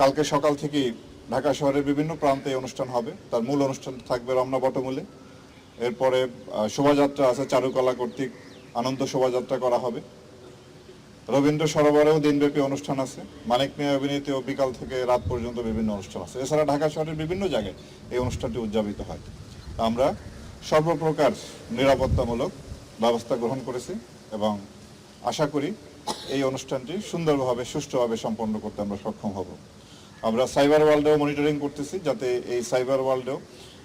কালকে সকাল থেকেই ঢাকা শহরের বিভিন্ন প্রান্তে অনুষ্ঠান হবে। তার মূল অনুষ্ঠান থাকবে রমনা বটমূলে। এরপরে শোভাযাত্রা আছে চারুকলা কর্তৃক। আনন্দ শোভাযাত্রা করা হবে। রবীন্দ্র সরোবরেও দিনব্যাপী অনুষ্ঠান আছে। মানিক মিয়া অভিনীতিও বিকাল থেকে রাত পর্যন্ত বিভিন্ন অনুষ্ঠান আছে। এছাড়া ঢাকা শহরের বিভিন্ন জায়গায় এই অনুষ্ঠানটি উদযাপিত হয়। আমরা সর্বপ্রকার নিরাপত্তামূলক ব্যবস্থা গ্রহণ করেছি এবং আশা করি এই অনুষ্ঠানটি সুন্দরভাবে, সুষ্ঠুভাবে সম্পন্ন করতে আমরা সক্ষম হব। আমরা সাইবার ওয়ার্ল্ডেও মনিটরিং করতেছি যাতে এই সাইবার ওয়ার্ল্ডেও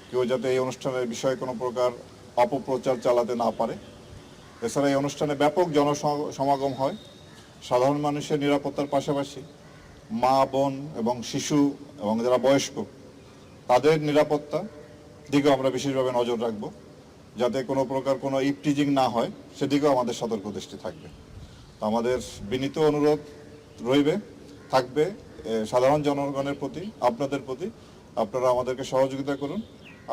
কেউ যাতে এই অনুষ্ঠানের বিষয়ে কোনো প্রকার অপপ্রচার চালাতে না পারে। এছাড়া এই অনুষ্ঠানে ব্যাপক জনসমাগম হয়। সাধারণ মানুষের নিরাপত্তার পাশাপাশি মা, বোন এবং শিশু এবং যারা বয়স্ক, তাদের নিরাপত্তা দিকেও আমরা বিশেষভাবে নজর রাখব। যাতে কোনো প্রকার কোনো ইপটিজিং না হয়, সেদিকেও আমাদের সতর্ক দৃষ্টি থাকবে। আমাদের বিনীত অনুরোধ রইবে, থাকবে সাধারণ জনগণের প্রতি, আপনাদের প্রতি। আপনারা আমাদেরকে সহযোগিতা করুন।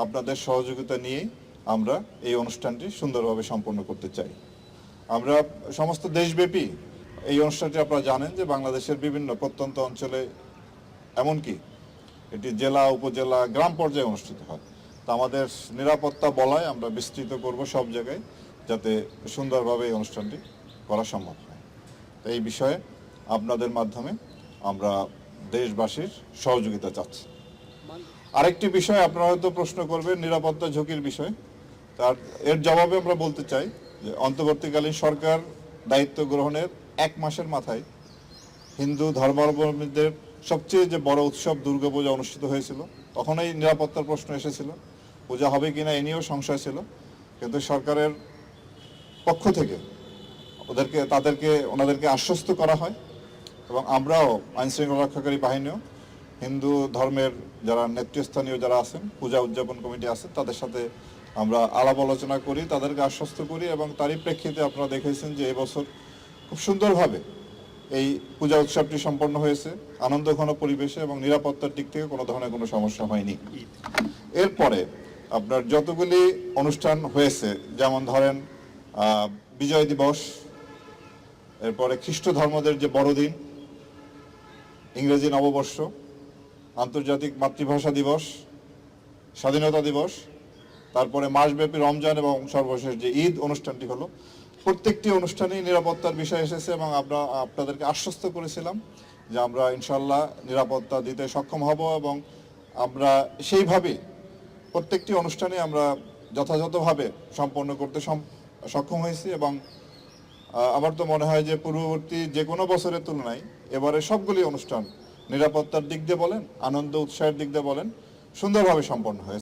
আপনাদের সহযোগিতা নিয়েই আমরা এই অনুষ্ঠানটি সুন্দরভাবে সম্পন্ন করতে চাই। আমরা সমস্ত দেশব্যাপী এই অনুষ্ঠানটি আপনারা জানেন যে বাংলাদেশের বিভিন্ন প্রত্যন্ত অঞ্চলে, এমনকি এটি জেলা, উপজেলা, গ্রাম পর্যায়ে অনুষ্ঠিত হয়। তা আমাদের নিরাপত্তা বলায় আমরা বিস্তৃত করব সব জায়গায় যাতে সুন্দরভাবে এই অনুষ্ঠানটি করা সম্ভব হয়। এই বিষয়ে আপনাদের মাধ্যমে আমরা দেশবাসীর সহযোগিতা চাচ্ছি। আরেকটি বিষয় আপনারা হয়তো প্রশ্ন করবেন, নিরাপত্তা ঝুঁকির বিষয়। তার, এর জবাবে আমরা বলতে চাই যে অন্তর্বর্তীকালীন সরকার দায়িত্ব গ্রহণের এক মাসের মাথায় হিন্দু ধর্মাবলম্বীদের সবচেয়ে যে বড় উৎসব দুর্গাপূজা অনুষ্ঠিত হয়েছিল তখন এই নিরাপত্তার প্রশ্ন এসেছিল, পূজা হবে কিনা এ নিয়েও সংশয় ছিল। কিন্তু সরকারের পক্ষ থেকে ওদেরকে, তাদেরকে, ওনাদেরকে আশ্বস্ত করা হয় এবং আমরাও আইন শৃঙ্খলা রক্ষাকারী বাহিনীও, হিন্দু ধর্মের যারা নেতৃস্থানীয় যারা আছেন, পূজা উদযাপন কমিটি আছেন তাদের সাথে আমরা আলাপ আলোচনা করি, তাদেরকে আশ্বস্ত করি এবং তারই প্রেক্ষিতে আপনারা দেখেছেন যে এবছর খুব সুন্দরভাবে এই পূজা উৎসবটি সম্পন্ন হয়েছে আনন্দঘন পরিবেশে এবং নিরাপত্তার দিক থেকে কোনো ধরনের কোনো সমস্যা হয়নি। এরপরে আপনার যতগুলি অনুষ্ঠান হয়েছে, যেমন ধরেন বিজয় দিবস এরপরে খ্রিস্ট ধর্মদের যে বড়দিন, ইংরেজি নববর্ষ, আন্তর্জাতিক মাতৃভাষা দিবস, স্বাধীনতা দিবস, তারপরে মাসব্যাপী রমজান এবং সর্বশেষ যে ঈদ অনুষ্ঠানটি হলো, প্রত্যেকটি অনুষ্ঠানেই নিরাপত্তার বিষয় এসেছে এবং আমরা আপনাদেরকে আশ্বস্ত করেছিলাম যে আমরা ইনশাল্লাহ নিরাপত্তা দিতে সক্ষম হব এবং আমরা সেইভাবেই প্রত্যেকটি অনুষ্ঠানে আমরা যথাযথভাবে সম্পন্ন করতে সক্ষম হয়েছি এবং আমার তো মনে হয় যে পূর্ববর্তী যে কোনো বছরের তুলনায় এবারে সবগুলি অনুষ্ঠান নিরাপত্তার দিক দিয়ে বলেন, আনন্দ, উৎসাহের দিক দিয়ে বলেন, সুন্দরভাবে সম্পন্ন হয়েছে।